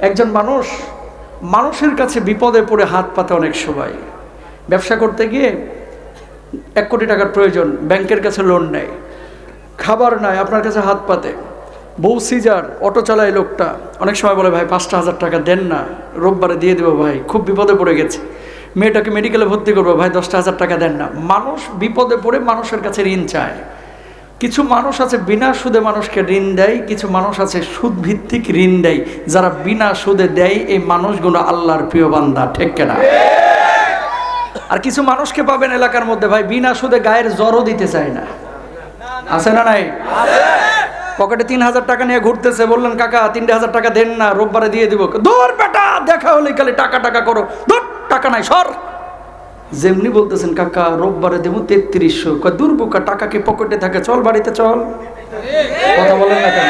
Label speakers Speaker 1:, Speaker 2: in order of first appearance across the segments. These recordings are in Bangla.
Speaker 1: একজন মানুষ, মানুষের কাছে বিপদে পড়ে হাত পাতে অনেক সময়। ব্যবসা করতে গিয়ে এক কোটি টাকার প্রয়োজন, ব্যাংকের কাছে লোন নেয়। খাবার নাই আপনার কাছে হাত পাতে। বউ সিজার, অটো চালায় লোকটা। অনেক সময় বলে, ভাই, পাঁচটা হাজার টাকা দেন না, রোববারে দিয়ে দেবো ভাই, খুব বিপদে পড়ে গেছে। মেয়েটাকে মেডিকেলে ভর্তি করব, ভাই, দশটা হাজার টাকা দেন না। মানুষ বিপদে পড়ে মানুষের কাছে ঋণ চায়। কিছু মানুষ আছে বিনা সুদে মানুষকে ঋণ দেয়, কিছু মানুষ আছে সুদ ভিত্তিক ঋণ দেয়। যারা বিনা সুদে দেয়, এই মানুষগুলো আল্লাহর প্রিয় বান্দা, ঠিক কেনা? আর কিছু মানুষকে পাবেন এলাকার মধ্যে, ভাই, বিনা সুদে গায়ের জ্বরও দিতে চায় না। আছে না নাই? পকেটে তিন হাজার টাকা নিয়ে ঘুরতেছে, বললেন, কাকা, তিনটে হাজার টাকা দেন না, রোববারে দিয়ে দিব। দূর বেটা, দেখা হলে খালি টাকা টাকা করো। দূর টাকা নাই, সর। যেমনি বলতেছেন, কাকা, রোববারে দেবো তেত্রিশশো। দূর বোকা, টাকা কি পকেটে থাকে? চল বাড়িতে, চল। কথা বলেন না কেন?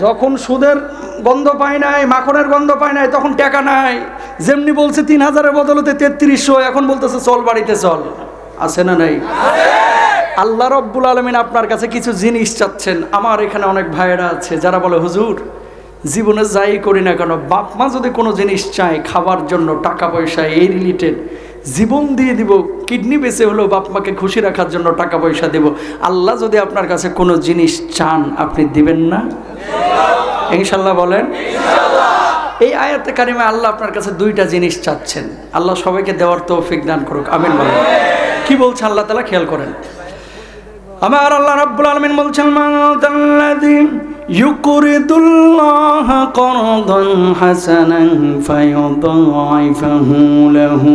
Speaker 1: যখন সুদের গন্ধ পায় নাই, মাখনের গন্ধ পায় নাই, তখন টাকা নাই। যেমনি বলছে, তিন হাজারের বদলতে তেত্রিশশো। এখন বলতেছে, চল বাড়িতে, চল। আছে না নাই? আল্লাহ রব্বুল আলমিন আপনার কাছে কিছু জিনিস চাচ্ছেন। আমার এখানে অনেক ভাইয়েরা আছে, যারা বলে, হুজুর জীবনে যাই করি না কেন বাপ মা যদি কোনো জিনিস চায় খাবার জন্য টাকা পয়সা এই রিলেটেড জীবন দিয়ে দিব কিডনি বেঁচে হলেও বাপ মাকে খুশি রাখার জন্য টাকা পয়সা দেব। আল্লাহ যদি আপনার কাছে কোনো জিনিস চান আপনি দিবেন না? ইনশাল্লাহ বলেন। এই আয়াতে কারিমে আল্লাহ আপনার কাছে দুইটা জিনিস চাচ্ছেন। আল্লাহ সবাইকে দেওয়ার তৌফিক দান করুক। আমিন বলেন। কি বলছে আল্লাহ তালা খেয়াল করেন। আমার আল্লাহ রাব্বুল আলামিন বলছেন মাদাল্লাযী ইউকরিদুল্লাহ করদান হাসানান ফায়ুদাইফাহু লাহু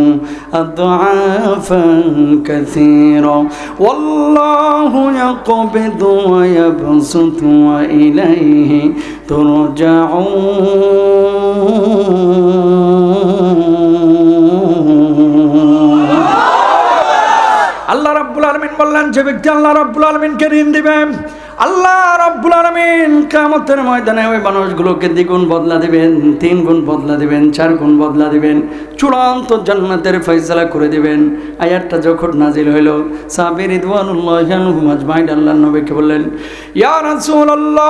Speaker 1: আদআফান কাসীরা ওয়াল্লাহু ইয়াকবিদু ওয়া ইয়াবসুতু ওয়া ইলাইহি তুরজাউন আল্লাহ রাব্বুল আলমিন বললেন যে ব্যক্তি আল্লাহ রাব্বুল আলমিনকে ঋণ দিবেন আল্লাহ রাব্বুল আলমিন কামতের ময়দানে ওই মানুষগুলোকে দ্বিগুণ বদলা দিবেন, তিন গুণ বদলা দিবেন, চার গুণ বদলা দিবেন, চূড়ান্ত জান্নাতের ফয়সালা করে দিবেন। আয়াতটা যখন নাজিল হইল সাবির ইদওয়ানুল্লাহ আনহুম আজমাইন আল্লাহ নবীকে বললেন, ইয়া রাসূলুল্লাহ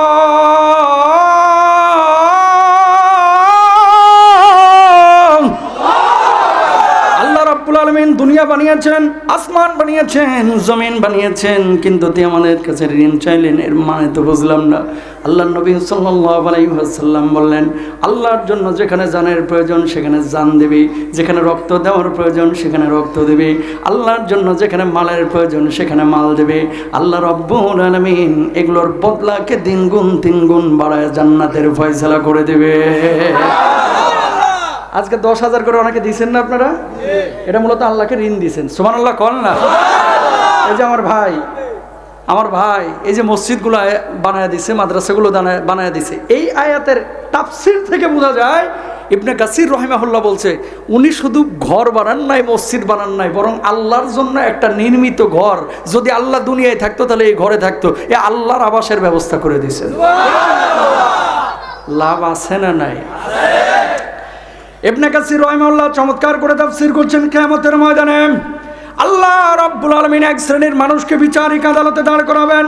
Speaker 1: বানিয়েছেন, আসমান বানিয়েছেন, জমিন বানিয়েছেন, কিন্তু তুই আমাদের কাছে ঋণ চাইলেন, এর মানে তো বুঝলাম না। আল্লাহ নবী আলাইহি বললেন, আল্লাহর জন্য যেখানে জানের প্রয়োজন, সেখানে জান দেবে। যেখানে রক্ত দেওয়ার প্রয়োজন, সেখানে রক্ত দেবে। আল্লাহর জন্য যেখানে মালের প্রয়োজন, সেখানে মাল দেবে। আল্লাহ রব্বুল আলামিন এগুলোর বদলাকে দিন গুণ তিন গুণ বাড়ায় জান্নাতের ফয়সালা করে দেবে। আজকে দশ হাজার করে অনেকে দিয়েছেন না আপনারা? এটা মূলত আল্লাহকে ঋণ দিয়েছেন সুমান আল্লাহ কল না এই যে আমার ভাই আমার ভাই এই যে মসজিদগুলো বানায় দিছে মাদ্রাসাগুলো বানায় দিছে এই আয়াতের তাফসির থেকে বোঝা যায় ইবনে কাসির রহিমাহুল্লাহ বলছে উনি শুধু ঘর বানান নাই মসজিদ বানান নাই বরং আল্লাহর জন্য একটা নির্মিত ঘর যদি আল্লাহ দুনিয়ায় থাকতো তাহলে এই ঘরে থাকতো। এ আল্লাহর আবাসের ব্যবস্থা করে দিয়েছেন। লাভ আছে না নাই? ইবনে কাসির রহিমাহুল্লাহ চমৎকার করে তাফসীর করছেন কিয়ামতের ময়দানে। আল্লাহ রাব্বুল আলামিন এক শ্রেণির মানুষকে বিচারিক আদালতে দাঁড় করাবেন।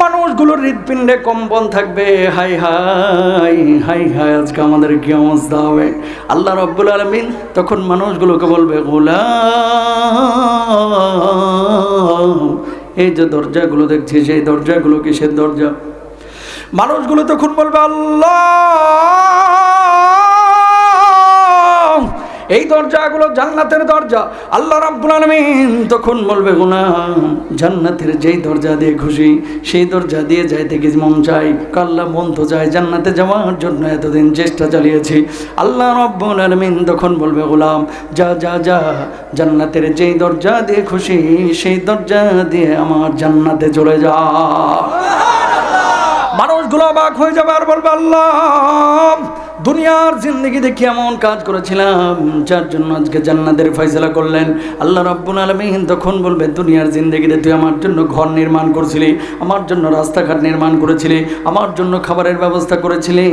Speaker 1: মানুষগুলোর হৃদপিণ্ডে কম্পন থাকবে। হাই হাই হাই হাই, আজকে আমাদের কি অবস্থা হবে আল্লাহ রাব্বুল আলামিন তখন মানুষগুলোকে বলবে, গোলাম, এই যে দরজাগুলো দেখছি, সেই দরজাগুলো কিসের দরজা? মানুষগুলো তখন বলবে, আল্লাহ এই দরজাগুলো জান্নাতের দরজা। আল্লাহ রাব্বুল আলামিন তখন বলবে গোলাম জান্নাতের যেই দরজা দিয়ে খুশি, সেই দরজা দিয়ে যাইতে কি মন চাই কাল্লা তো যায় জান্নাতে যাওয়ার জন্য এতদিন চেষ্টা চালিয়েছি। আল্লাহ রাব্বুল আলামিন তখন বলবে, গোলাম, যা যা যা, জান্নাতের যেই দরজা দিয়ে খুশি, সেই দরজা দিয়ে আমার জান্নাতে চলে যা। মানুষগুলো অবাক হয়ে যাবে আর বলবে, আল্লাহ দুনিয়ার জিন্দগি দেখি এমন কাজ করেছিলাম, যার জন্য আজকে জান্নাতের ফয়সলা করলেন। আল্লাহ রব্বুল আলমিন তখন বলবে, দুনিয়ার জিন্দগিতে তুই আমার জন্য ঘর নির্মাণ করেছিলি, আমার জন্য রাস্তাঘাট নির্মাণ করেছিলি, আমার জন্য খাবারের ব্যবস্থা করেছিলি,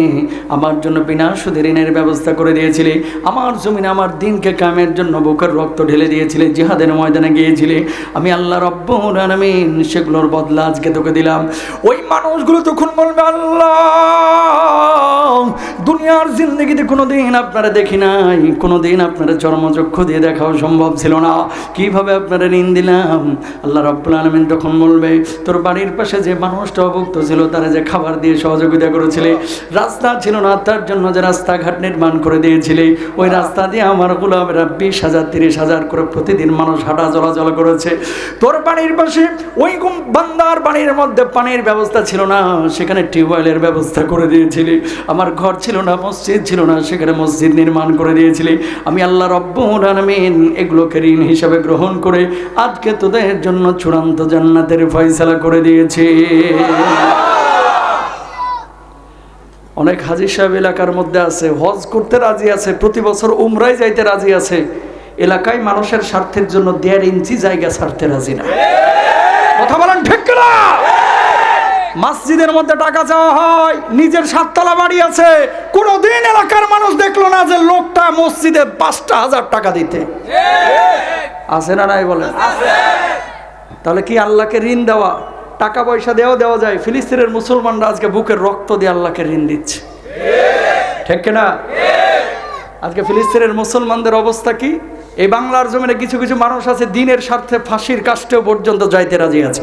Speaker 1: আমার জন্য বিনা সুদে ঋণের ব্যবস্থা করে দিয়েছিলি, আমার জমিনে আমার দিনকে কামের জন্য বুকের রক্ত ঢেলে দিয়েছিলি, জিহাদের ময়দানে গিয়েছিলি। আমি আল্লাহ রব্বুল আলমিন সেগুলোর বদলা আজকে তোকে দিলাম। ওই মানুষগুলো তখন বলবে, আল্লাহ দুনিয়ার জিন্দগিতে কোনোদিন আপনারা দেখি নাই, কোনোদিন আপনারা চর্মচক্ষু দিয়ে দেখাও সম্ভব ছিল না। কীভাবে আপনারা ঋণ দিলাম? আল্লাহ রব্বুল আলমিন তখন বলবে, তোর বাড়ির পাশে যে মানুষটা অভুক্ত ছিল, তারা যে খাবার দিয়ে সহযোগিতা করেছিলে, রাস্তা ছিল না, তার জন্য যে রাস্তাঘাট নির্মাণ করে দিয়েছিলে, ওই রাস্তা দিয়ে আমার গোলামেরা বিশ হাজার, তিরিশ হাজার করে প্রতিদিন মানুষ হাঁটা চলাচল করেছে। তোর বাড়ির পাশে ওই বান্দার বাড়ির মধ্যে পানির ব্যবস্থা ছিল না, সেখানে টিউবওয়েলের ব্যবস্থা করে দিয়েছিলি। আমার ঘর ছিল না, মসজিদ ছিল না, সেখানে মসজিদ নির্মাণ করে দিয়েছিলি। আমি আল্লাহ রব্বুল এগুলোকে ঋণ হিসাবে গ্রহণ করে আজকে তোদের জন্য চূড়ান্ত জান্নাতের ফয়সালা করে দিয়েছি। অনেক হাজি সাহেব এলাকার মধ্যে আছে, হজ করতে রাজি আছে, প্রতি বছর উমরাই যাইতে রাজি আছে। এলাকায় মানুষের স্বার্থের জন্য দেড় ইঞ্চি জায়গা ছাড়তে রাজি না। কথা বলেন ঠিক না মসজিদের মধ্যে টাকা চাওয়া হয়, নিজের সাততলা বাড়ি আছে। কোনোদিন এলাকার মানুষ দেখল না যে লোকটা মসজিদে পাঁচটা হাজার টাকা দিতে। আছে না নাই বলেন? তাহলে কি আল্লাহকে ঋণ দেওয়া? টাকা পয়সা দেওয়া দেওয়া যায়। ফিলিস্তিনের মুসলমানরা আজকে বুকের রক্ত দিয়ে আল্লাহকে ঋণ দিচ্ছে। ঠিক না আজকে ফিলিস্তিনের মুসলমানদের অবস্থা কি? এই বাংলার জমিনে কিছু কিছু মানুষ আছে, দিনের স্বার্থে ফাঁসির কাষ্টেও পর্যন্ত যাইতে রাজি আছে।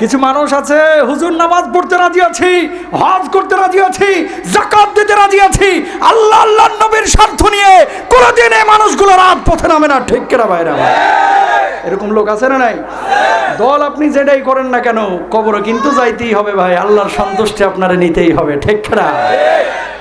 Speaker 1: কিছু মানুষ আছে, হুজুর নামাজ পড়তে রাজি আছি, হজ করতে রাজি আছি জাকাত দিতে রাজি আছি, আল্লাহ আল্লাহ নবীর স্বার্থ নিয়ে কোনোদিন এই মানুষগুলো রাত পথে নামে না, ঠিক কেনা বাইরে এরকম লোক আছে না নাই? দল আপনি যেটাই করেন না কেন কবরে কিন্তু যাইতেই হবে ভাই, আল্লাহর সন্তুষ্টি আপনারা নিতেই হবে, ঠিক না